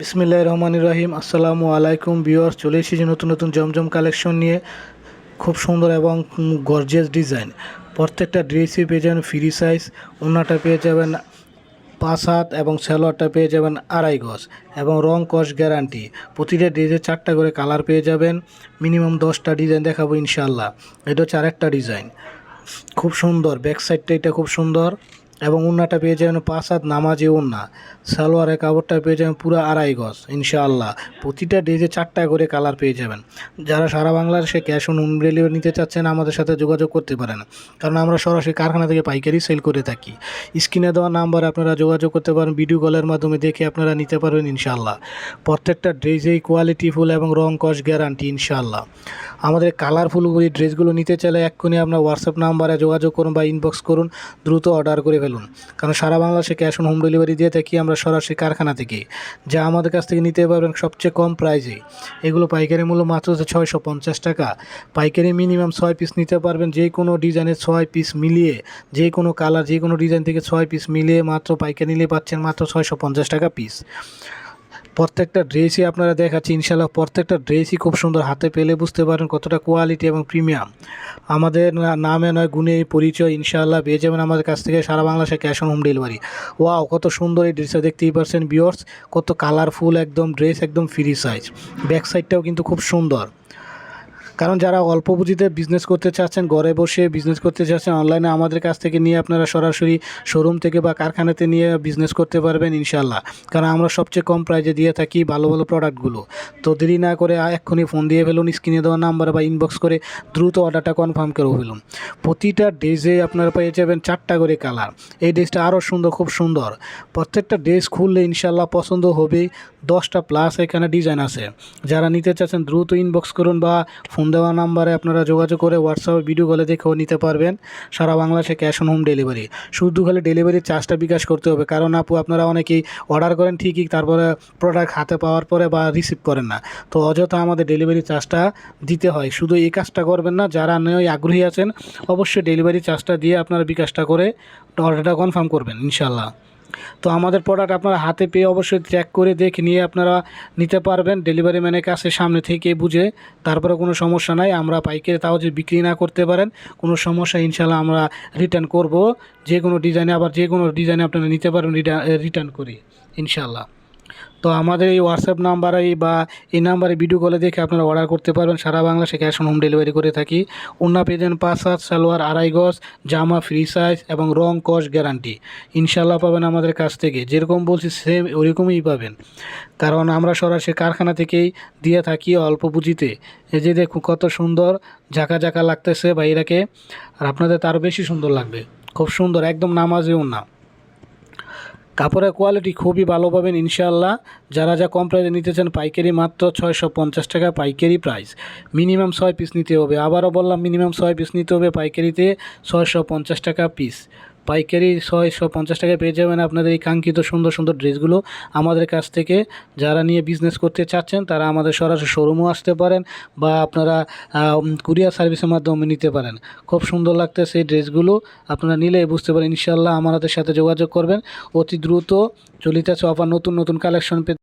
বিসমিল্লাহ রহমান রহিম। আসসালামু আলাইকুম বিওয়ার্স চলে এসেছি নতুন নতুন জমজম কালেকশন নিয়ে। খুব সুন্দর এবং গর্জিয়াস ডিজাইন প্রত্যেকটা ড্রেসই পেয়ে যাবেন ফ্রি সাইজ ওনাটা পেয়ে যাবেন পাঁচ হাত এবং সালোয়ারটা পেয়ে যাবেন আড়াই গজ। এবং রং কস গ্যারান্টি প্রতিটা ড্রেসে চারটা করে কালার পেয়ে যাবেন। মিনিমাম দশটা ডিজাইন দেখাবো ইনশাল্লাহ এটা হচ্ছে আরেকটা ডিজাইন খুব সুন্দর। ব্যাক সাইডটা এটা খুব সুন্দর। এবং উন্নাটা পেয়ে যাবেন পাঁচ হাত নামাজি উন্না। সালোয়ারের কাপড়টা পেয়ে যাবেন পুরো আড়াই গজ, ইনশাআল্লাহ। প্রতিটা ড্রেসে চারটা করে কালার পেয়ে যাবেন। যারা সারা বাংলাদেশে ক্যাশ অন হোম ডেলিভারি নিতে চাচ্ছেন, আমাদের সাথে যোগাযোগ করতে পারেন। কারণ আমরা সরাসরি কারখানা থেকে পাইকারি সেল করে থাকি। স্ক্রিনে দেওয়া নাম্বারে আপনারা যোগাযোগ করতে পারেন, ভিডিও কলের মাধ্যমে দেখে আপনারা নিতে পারবেন, ইনশাআল্লাহ। প্রত্যেকটা ড্রেসেই কোয়ালিটিফুল এবং রং কস গ্যারান্টি ইনশাআল্লাহ। আমাদের কালারফুল ড্রেসগুলো নিতে চাইলে এক্ষুনি আপনার হোয়াটসঅ্যাপ নাম্বারে যোগাযোগ করুন বা ইনবক্স করুন। দ্রুত অর্ডার করে ফেলুন কারণ সারা বাংলাদেশে ক্যাশ অন হোম ডেলিভারি দিয়ে থাকি আমরা সরাসরি কারখানা থেকে যা আমাদের কাছ থেকে নিতে পারবেন সবচেয়ে কম প্রাইজে এগুলো পাইকারি মূল্য মাত্র হচ্ছে ছয়শো পঞ্চাশ টাকা। পাইকারি মিনিমাম ছয় পিস নিতে পারবেন যে কোনো ডিজাইনের ছয় পিস মিলিয়ে, যে কোনো কালার যে কোনো ডিজাইন থেকে ছয় পিস মিলিয়ে মাত্র পাইকারি নিলে পাচ্ছেন মাত্র ছয়শো পঞ্চাশ টাকা পিস প্রত্যেকটা ড্রেসই আপনারা দেখাচ্ছি ইনশাল্লাহ প্রত্যেকটা ড্রেসই খুব সুন্দর। হাতে পেলে বুঝতে পারেন কতটা কোয়ালিটি এবং প্রিমিয়াম আমাদের নামে নয়, গুণে পরিচয়, ইনশাআল্লাহ পেয়ে যাবেন আমাদের কাছ থেকে সারা বাংলাদেশে cash on home delivery wow কত সুন্দর এই ড্রেসটা দেখতেই পারছেন বিয়র্স কত কালারফুল একদম ড্রেস একদম ফ্রি সাইজ ব্যাক সাইডটাও কিন্তু খুব সুন্দর। কারণ যারা অল্প পুঁজিতে বিজনেস করতে চাচ্ছেন, ঘরে বসে বিজনেস করতে চাচ্ছেন অনলাইনে আমাদের কাছ থেকে নিয়ে আপনারা সরাসরি শোরুম থেকে বা কারখানাতে নিয়ে বিজনেস করতে পারবেন ইনশাল্লাহ কারণ আমরা সবচেয়ে কম প্রাইজে দিয়ে থাকি ভালো ভালো প্রোডাক্টগুলো তো দেরি না করে এক্ষুনি ফোন দিয়ে ফেলুন স্ক্রিনে দেওয়া নাম্বার বা ইনবক্স করে দ্রুত অর্ডারটা কনফার্ম করে ফেলুন। প্রতিটা ড্রেসে আপনারা পেয়ে যাবেন চারটা করে কালার এই ড্রেসটা আরও সুন্দর, খুব সুন্দর। প্রত্যেকটা ড্রেস খুললে ইনশাল্লাহ পছন্দ হবে দশটা প্লাস এখানে ডিজাইন আছে। যারা নিতে চাচ্ছেন দ্রুত ইনবক্স করুন বা ফোন দেওয়া নাম্বারে আপনারা যোগাযোগ করে হোয়াটসঅ্যাপে ভিডিও কলে দেখেও নিতে পারবেন। সারা বাংলাদেশে ক্যাশ অন হোম ডেলিভারি শুধু খালি ডেলিভারির চার্জটা বিকাশ করতে হবে। কারণ আপু, আপনারা অনেকেই অর্ডার করেন ঠিকই, তারপরে প্রোডাক্ট হাতে পাওয়ার পরে বা রিসিভ করেন না। তো অযথা আমাদের ডেলিভারি চার্জটা দিতে হয়। শুধু এই কাজটা করবেন না, যারা নয় আগ্রহী আছেন, অবশ্যই ডেলিভারি চার্জটা দিয়ে আপনারা বিকাশটা করে অর্ডারটা কনফার্ম করবেন ইনশাল্লাহ তো আমাদের প্রোডাক্ট আপনারা হাতে পেয়ে অবশ্যই ট্র্যাক করে দেখে নিয়ে আপনারা নিতে পারবেন। ডেলিভারি ম্যানের কাছে সামনে থেকে বুঝে তারপরে কোনো সমস্যা নাই, আমরা পাইকারি তাও যদি বিক্রি না করতে পারেন, কোনো সমস্যা ইনশাল্লাহ আমরা রিটার্ন করব। যে কোনো ডিজাইনে আবার যে কোনো ডিজাইনে আপনারা নিতে পারবেন রিটার্ন করি ইনশাল্লাহ তো আমাদের এই হোয়াটসঅ্যাপ নাম্বারে বা এই নাম্বারে ভিডিও কলে দেখে আপনারা অর্ডার করতে পারবেন। সারা বাংলাদেশে ক্যাশ অন হোম ডেলিভারি করে থাকি। অন্য পেজেন পাঁচ হাত সালোয়ার, আড়াই গজ, জামা ফ্রি সাইজ এবং রং কস গ্যারান্টি ইনশাল্লাহ পাবেন আমাদের কাছ থেকে। যেরকম বলছি সেম ওরকমই পাবেন। কারণ আমরা সরাসরি কারখানা থেকেই দিয়ে থাকি অল্প পুঁজিতে। এই যে দেখুন, কত সুন্দর ঝাঁকা ঝাঁকা লাগতেছে বাইরাকে আর আপনাদের তারও বেশি সুন্দর লাগবে। খুব সুন্দর, একদম নামাজেও না। কাপড়ের কোয়ালিটি খুবই ভালো পাবেন, ইনশাআল্লাহ। যারা যা কম প্রাইসে নিতে চান, পাইকারি মাত্র ছয়শো পঞ্চাশ টাকা পাইকারি প্রাইস মিনিমাম ছয় পিস নিতে হবে। আবারও বললাম মিনিমাম ছয় পিস নিতে হবে পাইকারিতে, ছয়শো পঞ্চাশ টাকা পিস পাইকারি ছয়শো পঞ্চাশ টাকায় পেয়ে যাবেন আপনাদের এই কাঙ্ক্ষিত সুন্দর সুন্দর ড্রেসগুলো। আমাদের কাছ থেকে যারা নিয়ে বিজনেস করতে চাচ্ছেন, তারা আমাদের সরাসরি শোরুমও আসতে পারেন বা আপনারা কুরিয়ার সার্ভিসের মাধ্যমে নিতে পারেন। খুব সুন্দর লাগতে সেই ড্রেসগুলো। আপনারা নিলে বুঝতে পারেন ইনশাল্লাহ আমাদের সাথে যোগাযোগ করবেন। অতি দ্রুত চলিতেছে অফার নতুন নতুন কালেকশন পেতে